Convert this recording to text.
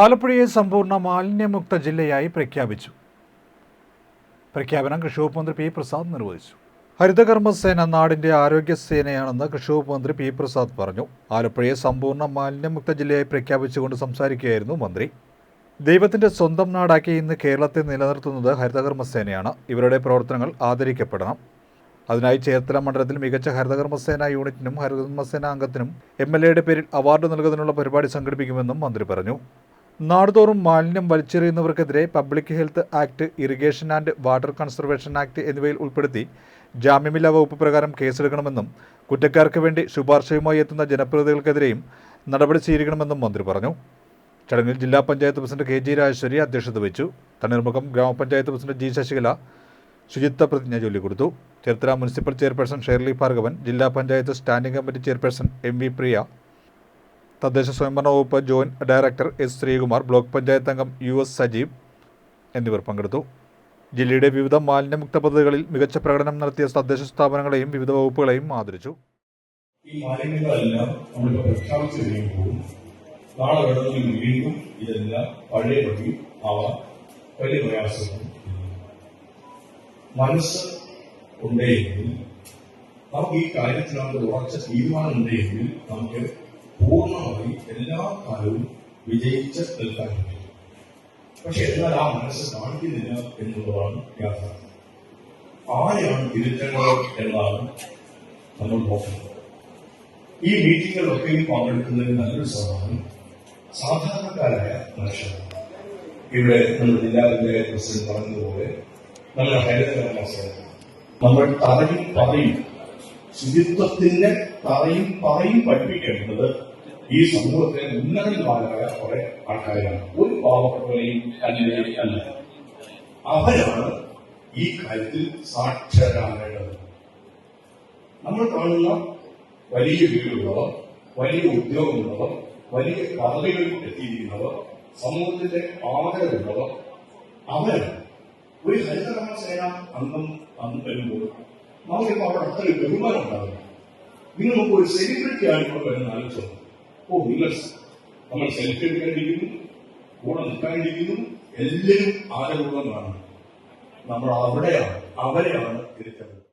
ആലപ്പുഴയെ സമ്പൂർണ മാലിന്യമുക്ത ജില്ലയായി പ്രഖ്യാപിച്ചു. പ്രഖ്യാപനം കൃഷി വകുപ്പ് മന്ത്രി പി പ്രസാദ് നിർവഹിച്ചു. ഹരിതകർമ്മസേന നാടിന്റെ ആരോഗ്യസേനയാണെന്ന് കൃഷി വകുപ്പ് മന്ത്രി പി പ്രസാദ് പറഞ്ഞു. ആലപ്പുഴയെ സമ്പൂർണ മാലിന്യമുക്ത ജില്ലയായി പ്രഖ്യാപിച്ചുകൊണ്ട് സംസാരിക്കുകയായിരുന്നു മന്ത്രി. ദൈവത്തിന്റെ സ്വന്തം നാടാക്കി ഇന്ന് കേരളത്തെ നിലനിർത്തുന്നത് ഹരിതകർമ്മസേനയാണ് ഇവരുടെ പ്രവർത്തനങ്ങൾ ആദരിക്കപ്പെടണം. അതിനായി ചേർത്തല മണ്ഡലത്തിൽ മികച്ച ഹരിതകർമ്മസേന യൂണിറ്റിനും ഹരിതകർമ്മസേന അംഗത്തിനും എം എൽ എയുടെ പേരിൽ അവാർഡ് നൽകുന്നതിനുള്ള പരിപാടി സംഘടിപ്പിക്കുമെന്നും മന്ത്രി പറഞ്ഞു. നാടുതോറും മാലിന്യം വലിച്ചെറിയുന്നവർക്കെതിരെ public health act irrigation and water conservation act എന്നിവയിൽ ഉൾപ്പെടുത്തി ജാമ്യമില്ലാ വകുപ്പ് പ്രകാരം കേസെടുക്കണമെന്നും കുറ്റക്കാർക്ക് വേണ്ടി ശുപാർശയുമായി എത്തുന്ന ജനപ്രതിനിധികൾക്കെതിരെയും നടപടി സ്വീകരിക്കണമെന്നും മന്ത്രി പറഞ്ഞു. ചടങ്ങിൽ ജില്ലാ panchayat president K G Rajeswari അധ്യക്ഷത വഹിച്ചു. തണ്ണീർമുഖം ഗ്രാമപഞ്ചായത്ത് പ്രസിഡന്റ് ജി ശശികല ശുചിത്വ പ്രതിജ്ഞ ചൊല്ലിക്കൊടുത്തു. Cherthala municipal chairperson Shirley Bhargavan ജില്ലാ panchayat standing committee chairperson M V Priya തദ്ദേശ സ്വയംഭരണ വകുപ്പ് joint director S Sreekumar block panchayat അംഗം യു എസ് സജീവ് എന്നിവർ പങ്കെടുത്തു. ജില്ലയുടെ വിവിധ മാലിന്യമുക്ത പദ്ധതികളിൽ മികച്ച പ്രകടനം നടത്തിയ തദ്ദേശ സ്ഥാപനങ്ങളെയും വിവിധ വകുപ്പുകളെയും ആദരിച്ചു. ഈ മാലിന്യങ്ങളെല്ലാം നമ്മളിപ്പോൾ പ്രഖ്യാപിച്ചു കഴിയുമ്പോൾ നാളെ വീണ്ടും ഇതെല്ലാം പഴയപടി ആവാൻ വലിയ പ്രയാസവും മനസ്സ് ഉണ്ടെങ്കിൽ നമുക്ക് ഈ കാര്യത്തിനകത്ത് ഉറച്ച തീരുമാനം ഉണ്ടെങ്കിൽ നമുക്ക് പൂർണമായി എല്ലാ കാലവും വിജയിച്ച് നിൽക്കാൻ പറ്റും പക്ഷെ എന്നാൽ ആ മനസ്സ് കാണിക്കുന്നില്ല എന്നുള്ളതാണ് യാഥാർത്ഥ്യം. ആരെയാണ് തിരുത്തേണ്ടത് എന്നാണ് നമ്മൾ നോക്കുന്നത്. ഈ മീറ്റിങ്ങുകളൊക്കെയും പങ്കെടുക്കുന്നതിന് നല്ലൊരു ശതമാനം സാധാരണക്കാരായ മനുഷ്യരാണ് ഇവിടെ നമ്മൾ ജില്ലാ പഞ്ചായത്ത് പ്രസിഡന്റ് പറഞ്ഞതുപോലെ നല്ല ഹരിതകർമ്മ നമ്മൾ തറയും പറയും ശുചിത്വത്തിന്റെ തറയും പറയും പഠിപ്പിക്കേണ്ടത് ഈ സമൂഹത്തിലെ ഉന്നതന്മാരായ കുറെ ആൾക്കാരാണ്. ഒരു പാവപ്പെട്ടവരെയും അങ്ങനെ അല്ല. അവരാണ് ഈ കാര്യത്തിൽ സാക്ഷരാകേണ്ടത്. നമ്മൾ കാണുന്ന വലിയ വീടുള്ളവർ വലിയ ഉദ്യോഗമുള്ളവർ വലിയ പദവികളിൽ എത്തിയിരിക്കുന്നവർ സമൂഹത്തിന്റെ ആദരവുള്ളവർ അവരാണ്. ഒരു ഹരിതകർമ്മ സേന അംഗം അന്ന് വരുമ്പോൾ നമുക്കിപ്പോ അവിടെ അത്ര ഒരു ബഹുമാനം ഉണ്ടാകും നിങ്ങൾ നമുക്ക് ഒരു സെലിബ്രിറ്റി ആയിക്കൊണ്ട് വരുന്ന ആലോചിച്ചു. ഓ നിങ്ങൾ നമ്മൾ സെൽഫി എടുക്കേണ്ടിയിരിക്കുന്നു കൂടെ നിൽക്കാണ്ടിരിക്കുന്നു എല്ലാവരും ആരോഗ്യമാണ് നമ്മൾ അവിടെയാണ് അവരെയാണ് തിരിച്ചറിയുന്നത്